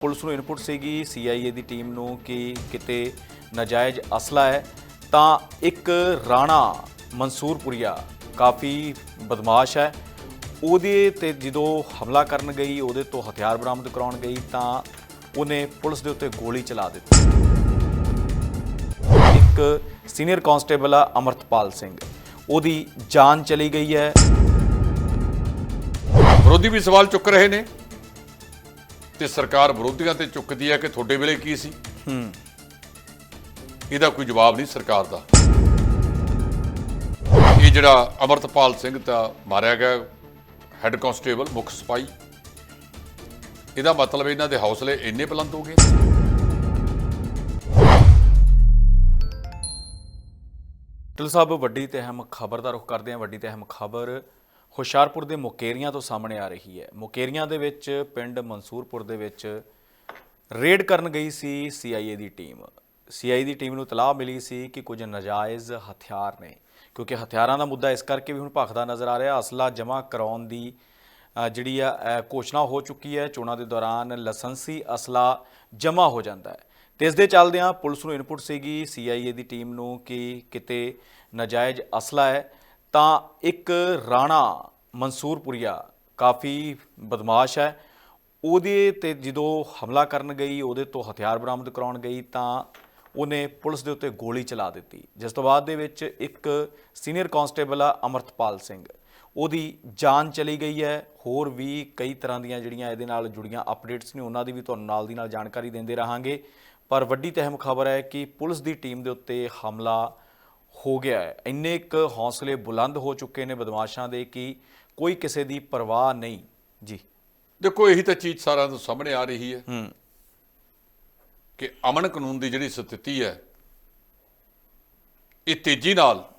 Police ਨੂੰ input ਸੀਗੀ CIA ਦੀ ਟੀਮ ਨੂੰ ਕਿ ਕਿਤੇ ਨਾਜਾਇਜ਼ ਅਸਲਾ ਹੈ। ਤਾਂ ਇੱਕ ਰਾਣਾ ਮਨਸੂਰਪੁਰੀਆ ਕਾਫੀ ਬਦਮਾਸ਼ ਹੈ। ਉਹਦੇ ਤੇ ਜਦੋਂ ਹਮਲਾ ਕਰਨ ਗਈ, ਉਹਦੇ ਤੋਂ ਹਥਿਆਰ ਬਰਾਮਦ ਕਰਾਉਣ ਗਈ, ਤਾਂ ਉਹਨੇ ਪੁਲਿਸ ਦੇ ਉੱਤੇ ਗੋਲੀ ਚਲਾ ਦਿੱਤੀ। ਇੱਕ ਸੀਨੀਅਰ ਕਾਂਸਟੇਬਲ ਆ ਅਮਰਤਪਾਲ ਸਿੰਘ। ਉਹਦੀ ਜਾਨ ਚਲੀ ਗਈ ਹੈ। ਵਿਰੋਧੀ ਵੀ ਸਵਾਲ ਚੁੱਕ ਰਹੇ ਨੇ। ਤੇ ਸਰਕਾਰ ਵਿਰੋਧੀਆਂ ਤੇ ਚੁੱਕਦੀ ਹੈ ਕਿ ਤੁਹਾਡੇ ਵੇਲੇ ਕੀ ਸੀ? ਹੂੰ। ਇਹਦਾ ਕੋਈ ਜਵਾਬ ਨਹੀਂ ਸਰਕਾਰ ਦਾ। ਇਹ ਜਿਹੜਾ ਅਮਰਤਪਾਲ ਸਿੰਘ ਤਾਂ ਮਾਰਿਆ ਗਿਆ ਹੈੱਡ ਕਾਂਸਟੇਬਲ ਮੁੱਖ ਸਿਪਾਹੀ ਇਹਦਾ ਮਤਲਬ ਇਹਨਾਂ ਦੇ ਹੌਸਲੇ ਇੰਨੇ ਬੁਲੰਦ ਹੋ ਗਏ? ਟਿਲ ਸਾਹਿਬ ਵੱਡੀ ਤੇ ਅਹਿਮ ਖਬਰ ਦਾ ਰੁਖ ਕਰਦੇ ਹਾਂ। ਵੱਡੀ ਤੇ ਅਹਿਮ ਖਬਰ ਹੁਸ਼ਿਆਰਪੁਰ ਦੇ ਮੁਕੇਰੀਆਂ ਤੋਂ ਸਾਹਮਣੇ ਆ ਰਹੀ ਹੈ। ਮੁਕੇਰੀਆਂ ਦੇ ਵਿੱਚ ਪਿੰਡ ਮਨਸੂਰਪੁਰ ਦੇ ਵਿੱਚ ਰੇਡ ਕਰਨ ਗਈ ਸੀ ਸੀਆਈਏ ਦੀ ਟੀਮ। ਸੀਆਈਏ ਦੀ ਟੀਮ ਨੂੰ ਤਲਾਹ ਮਿਲੀ ਸੀ ਕਿ ਕੁਝ ਨਾਜਾਇਜ਼ ਹਥਿਆਰ ਨੇ, ਕਿਉਂਕਿ ਹਥਿਆਰਾਂ ਦਾ ਮੁੱਦਾ ਇਸ ਕਰਕੇ ਵੀ ਹੁਣ ਭਖਦਾ ਨਜ਼ਰ ਆ ਰਿਹਾ। ਅਸਲਾ ਜਮ੍ਹਾਂ ਕਰਾਉਣ ਦੀ ਜਿਹੜੀ ਆ ਘੋਸ਼ਣਾ ਹੋ ਚੁੱਕੀ ਹੈ। ਚੋਣਾਂ ਦੇ ਦੌਰਾਨ ਲਾਇਸੈਂਸੀ ਅਸਲਾ ਜਮ੍ਹਾਂ ਹੋ ਜਾਂਦਾ ਹੈ। ਤੇ ਇਸ ਦੇ ਚੱਲਦਿਆਂ ਪੁਲਿਸ ਨੂੰ ਇਨਪੁਟ ਸੀਗੀ ਸੀਆਈਏ ਦੀ ਟੀਮ ਨੂੰ ਕਿ ਕਿਤੇ ਨਾਜਾਇਜ਼ ਅਸਲਾ ਹੈ। ਤਾਂ ਇੱਕ ਰਾਣਾ ਮਨਸੂਰਪੁਰੀਆ ਕਾਫੀ ਬਦਮਾਸ਼ ਹੈ। ਉਹਦੇ ਤੇ ਜਦੋਂ ਹਮਲਾ ਕਰਨ ਗਈ, ਉਹਦੇ ਤੋਂ ਹਥਿਆਰ ਬਰਾਮਦ ਕਰਾਉਣ ਗਈ, ਤਾਂ ਉਹਨੇ ਪੁਲਿਸ ਦੇ ਉੱਤੇ ਗੋਲੀ ਚਲਾ ਦਿੱਤੀ। ਜਿਸ ਤੋਂ ਬਾਅਦ ਦੇ ਵਿੱਚ ਇੱਕ ਸੀਨੀਅਰ ਕਾਂਸਟੇਬਲ ਆ, ਅਮਰਤਪਾਲ ਸਿੰਘ। ਉਹਦੀ ਜਾਨ ਚਲੀ ਗਈ ਹੈ। ਹੋਰ ਵੀ ਕਈ ਤਰ੍ਹਾਂ ਦੀਆਂ ਜਿਹੜੀਆਂ ਇਹਦੇ ਨਾਲ ਜੁੜੀਆਂ ਅਪਡੇਟਸ ਨੇ, ਉਹਨਾਂ ਦੀ ਵੀ ਤੁਹਾਨੂੰ ਨਾਲ ਦੀ ਨਾਲ ਜਾਣਕਾਰੀ ਦਿੰਦੇ ਰਹਾਂਗੇ। ਪਰ ਵੱਡੀ ਤਹਿਮ ਖਬਰ ਹੈ ਕਿ ਪੁਲਿਸ ਦੀ ਟੀਮ ਦੇ ਉੱਤੇ ਹਮਲਾ ਹੋ ਗਿਆ ਹੈ। ਇੰਨੇ ਇੱਕ ਹੌਸਲੇ ਬੁਲੰਦ ਹੋ ਚੁੱਕੇ ਨੇ ਬਦਮਾਸ਼ਾਂ ਦੇ ਕਿ ਕੋਈ ਕਿਸੇ ਦੀ ਪਰਵਾਹ ਨਹੀਂ। ਜੀ। ਦੇਖੋ ਇਹੀ ਤਾਂ ਚੀਜ਼ ਸਾਰਿਆਂ ਤੋਂ ਸਾਹਮਣੇ ਆ ਰਹੀ ਹੈ। ਹੂੰ। ਕਿ ਅਮਨ ਕਾਨੂੰਨ ਦੀ ਜਿਹੜੀ ਸਥਿਤੀ ਹੈ ਇਹ ਤੇਜ਼ੀ ਨਾਲ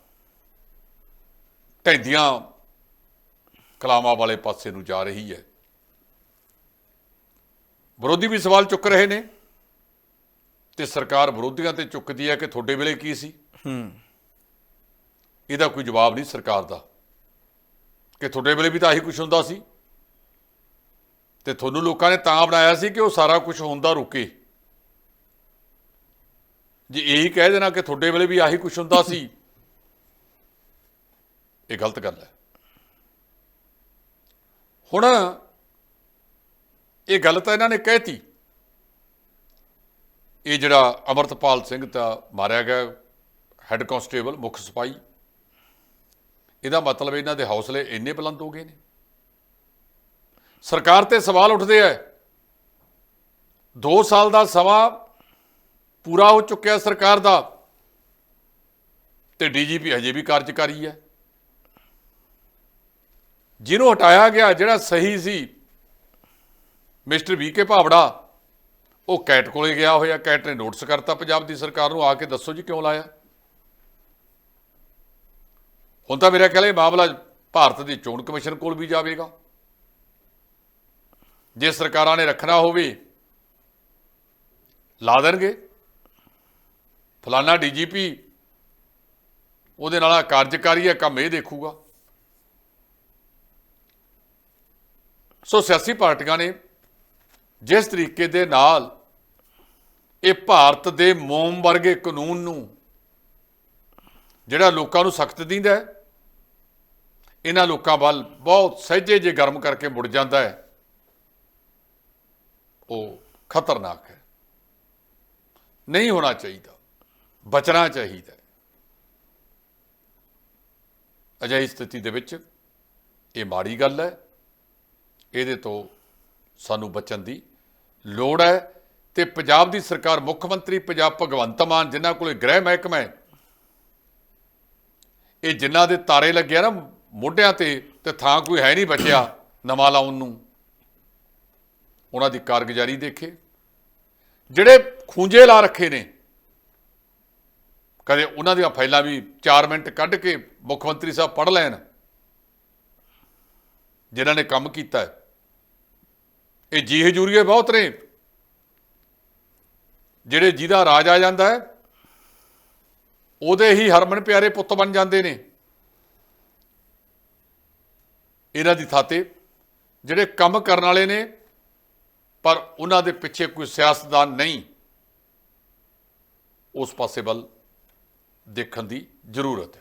ਢੈਂਦੀਆਂ ਕਲਾਮਾਂ ਵਾਲੇ ਪਾਸੇ ਨੂੰ ਜਾ ਰਹੀ ਹੈ। ਵਿਰੋਧੀ ਵੀ ਸਵਾਲ ਚੁੱਕ ਰਹੇ ਨੇ ਤੇ ਸਰਕਾਰ ਵਿਰੋਧੀਆਂ ਤੇ ਚੁੱਕਦੀ ਹੈ ਕਿ ਤੁਹਾਡੇ ਵੇਲੇ ਕੀ ਸੀ? ਹੂੰ। ਇਹਦਾ ਕੋਈ ਜਵਾਬ ਨਹੀਂ ਸਰਕਾਰ ਦਾ। ਕਿ ਤੁਹਾਡੇ ਵੇਲੇ ਵੀ ਤਾਂ ਆਹੀ ਕੁਝ ਹੁੰਦਾ ਸੀ। ਤੇ ਤੁਹਾਨੂੰ ਲੋਕਾਂ ਨੇ ਤਾਂ ਬਣਾਇਆ ਸੀ ਕਿ ਉਹ ਸਾਰਾ ਕੁਝ ਹੁੰਦਾ ਰੁਕੇ। ਜੇ ਇਹੀ ਕਹਿ ਦੇਣਾ ਕਿ ਤੁਹਾਡੇ ਵੇਲੇ ਵੀ ਆਹੀ ਕੁਝ ਹੁੰਦਾ ਸੀ, ਇਹ ਗਲਤ ਗੱਲ ਹੈ। ਹੁਣ ਇਹ ਗੱਲ ਤਾਂ ਇਹਨਾਂ ਨੇ ਕਹਿਤੀ। ਇਹ ਜਿਹੜਾ ਅਮਰਤਪਾਲ ਸਿੰਘ ਤਾਂ ਮਾਰਿਆ ਗਿਆ ਹੈੱਡ ਕਾਂਸਟੇਬਲ ਮੁੱਖ ਸਿਪਾਹੀ। ਇਹਦਾ ਮਤਲਬ ਇਹਨਾਂ ਦੇ ਹੌਸਲੇ ਇੰਨੇ ਬੁਲੰਦ ਹੋ ਗਏ ਨੇ। ਸਰਕਾਰ ਤੇ ਸਵਾਲ ਉੱਠਦੇ ਆ। 2 ਸਾਲ ਦਾ ਸਮਾਂ ਪੂਰਾ ਹੋ ਚੁੱਕਿਆ ਸਰਕਾਰ ਦਾ ਤੇ ਡੀਜੀਪੀ ਹਜੇ ਵੀ ਕਾਰਜਕਾਰੀ ਹੈ। ਜਿਹਨੂੰ ਹਟਾਇਆ ਗਿਆ, ਜਿਹੜਾ ਸਹੀ ਸੀ, ਮਿਸਟਰ ਵੀ ਕੇ ਭਾਵੜਾ, ਉਹ ਕੈਟ ਕੋਲੇ ਗਿਆ ਹੋਇਆ। ਕੈਟ ਨੇ ਨੋਟਿਸ ਕਰਤਾ ਪੰਜਾਬ ਦੀ ਸਰਕਾਰ ਨੂੰ। ਆ ਕੇ ਦੱਸੋ ਜੀ ਕਿਉਂ ਲਾਇਆ? ਹੁਣ ਤਾਂ ਮੇਰਾ ਖਿਆਲ ਇਹ ਮਾਮਲਾ ਭਾਰਤ ਦੀ ਚੋਣ ਕਮਿਸ਼ਨ ਕੋਲ ਵੀ ਜਾਵੇਗਾ। ਜੇ ਸਰਕਾਰਾਂ ਨੇ ਰੱਖਣਾ ਹੋਵੇ, ਲਾ ਦੇਣਗੇ। ਫਲਾਨਾ ਡੀਜੀਪੀ ਉਹਦੇ ਨਾਲ ਕਾਰਜਕਾਰੀ ਹੈ ਕੰਮ ਇਹ ਦੇਖੂਗਾ। ਸੋ ਸਿਆਸੀ ਪਾਰਟੀਆਂ ਨੇ ਜਿਸ ਤਰੀਕੇ ਦੇ ਨਾਲ ਇਹ ਭਾਰਤ ਦੇ ਮੋਮ ਵਰਗੇ ਕਾਨੂੰਨ ਨੂੰ ਜਿਹੜਾ ਲੋਕਾਂ ਨੂੰ ਸਖਤ ਦਿੰਦਾ ਹੈ ਇਹਨਾਂ ਲੋਕਾਂ ਵੱਲ ਬਹੁਤ ਸਹਿਜੇ ਜੇ ਗਰਮ ਕਰਕੇ ਮੁੜ ਜਾਂਦਾ ਹੈ। ਉਹ ਖਤਰਨਾਕ ਹੈ। ਨਹੀਂ ਹੋਣਾ ਚਾਹੀਦਾ। ਬਚਣਾ ਚਾਹੀਦਾ ਅਜਿਹੀ ਸਥਿਤੀ ਦੇ ਵਿੱਚ ਇਹ ਮਾੜੀ ਗੱਲ ਹੈ। ਇਹਦੇ ਤੋਂ ਸਾਨੂੰ ਬਚਣ ਦੀ ਲੋੜ ਹੈ ਤੇ ਪੰਜਾਬ ਦੀ ਸਰਕਾਰ, ਮੁੱਖ ਮੰਤਰੀ ਪੰਜਾਬ ਭਗਵੰਤ ਮਾਨ, ਜਿਨ੍ਹਾਂ ਕੋਲੇ ਗ੍ਰਹਿ ਮਹਿਕਮਾ ਹੈ, ਇਹ ਜਿਨ੍ਹਾਂ ਦੇ ਤਾਰੇ ਲੱਗਿਆ ਨਾ ਮੋਢਿਆਂ ਤੇ ਤੇ ਥਾਂ ਕੋਈ ਹੈ ਨਹੀਂ ਬਚਿਆ ਨਵਾਂ ਲਾਉਣ ਨੂੰ। ਉਹਨਾਂ ਦੀ ਕਾਰਗੁਜ਼ਾਰੀ ਦੇਖੇ। ਜਿਹੜੇ ਖੂੰਜੇ ਲਾ ਰੱਖੇ ਨੇ, ਕਦੇ ਉਹਨਾਂ ਦੀਆਂ ਫਾਈਲਾਂ ਵੀ 4 ਮਿੰਟ ਕੱਢ ਕੇ ਮੁੱਖ ਮੰਤਰੀ ਸਾਹਿਬ ਪੜ੍ਹ ਲੈਣ। ਜਿਨ੍ਹਾਂ ਨੇ ਕੰਮ ਕੀਤਾ ਇਹ ਜੀ ਹਜੂਰੀਏ ਬਹੁਤ ਨੇ। ਜਿਹੜੇ ਜਿਹਦਾ ਰਾਜ ਆ ਜਾਂਦਾ ਹੈ, ਉਹਦੇ ਹੀ ਹਰਮਨ ਪਿਆਰੇ ਪੁੱਤ ਬਣ ਜਾਂਦੇ ਨੇ। ਇਹਨਾਂ ਦੀ ਥਾਤੇ ਜਿਹੜੇ ਕੰਮ ਕਰਨ ਵਾਲੇ ਨੇ, ਪਰ ਉਹਨਾਂ ਦੇ ਪਿੱਛੇ ਕੋਈ ਸਿਆਸਤਦਾਨ ਨਹੀਂ, ਉਸ ਪਾਸੇ ਵੱਲ ਦੇਖਣ ਦੀ ਜ਼ਰੂਰਤ ਹੈ।